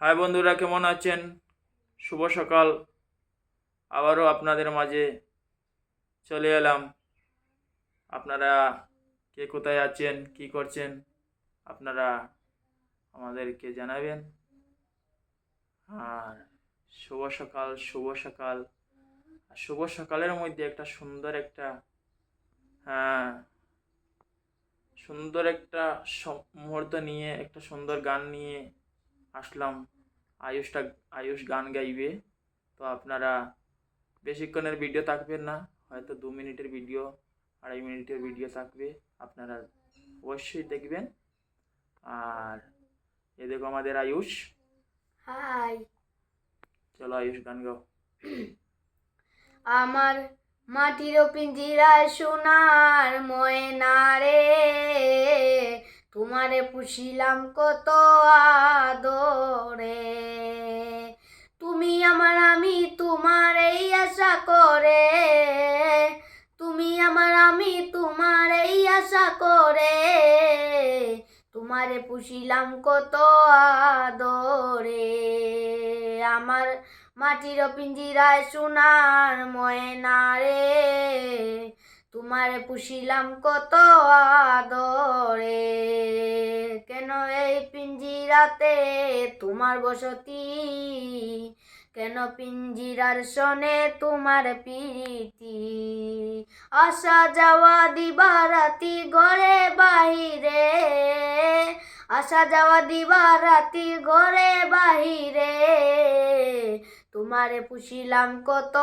High বন্ধুরা, কেমন আছেন? শুভ সকাল। আবারও আপনাদের মাঝে চলে এলাম। আপনারা কে কোথায় আছেন, কি করছেন, আপনারা আমাদেরকে জানাবেন। আর শুভ সকাল শুভ সকাল। শুভ সকালের মধ্যে একটা সুন্দর একটা হ্যাঁ সুন্দর একটা মুহূর্ত নিয়ে, একটা সুন্দর গান নিয়ে আসলাম। আয়ুষটা আয়ুষ গান গাইবে। তো আপনারা বেশিক্ষণের ভিডিও থাকবেন না হয়তো দু মিনিটের ভিডিও আড়াই মিনিটের ভিডিও থাকবে। আপনারা অবশ্যই দেখবেন। আর এ দেখো আমাদের আয়ুষ। হাই। চলো আয়ুষ গান গাও। আমার মাটির পিঞ্জিরায় সোনার ময়না তোমারে পুষিলাম কত আদরে। তুমি আমার, আমি তোমার এই আশা করে। তুমি আমার, আমি তোমার এই আশা করে। তোমারে পুষিলাম কত আদরে। আমার মাটির পিঞ্জিরায় সোনার ময়না রে। তোমারে পুষিলাম কত আদরে। কেন এই পিঞ্জিরাতে তোমার বসতি? কেন পিঞ্জিরার সনে তোমার প্রীতি? আসা যাওয়া দিবা রাতি ঘরে বাহিরে। আসা যাওয়া দিবা রাতি ঘরে বাহিরে। তোমারে পুষিলাম কত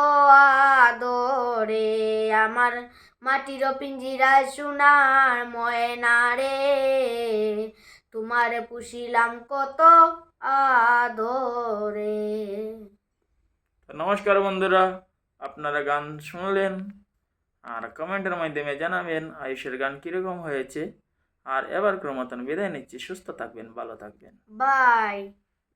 আদরে আমার মাটির পিঞ্জিরায় সোনার ময়না রে। তোমারে পুষিলাম কত আদরে। নমস্কার বন্ধুরা আপনারা গান শুনলেন আর কমেন্টের মাধ্যমে জানাবেন আয়ুষের গান কীরকম হয়েছে। আর এবার মতন বিদায় নিচ্ছি সুস্থ থাকবেন ভালো থাকবেন। বাই।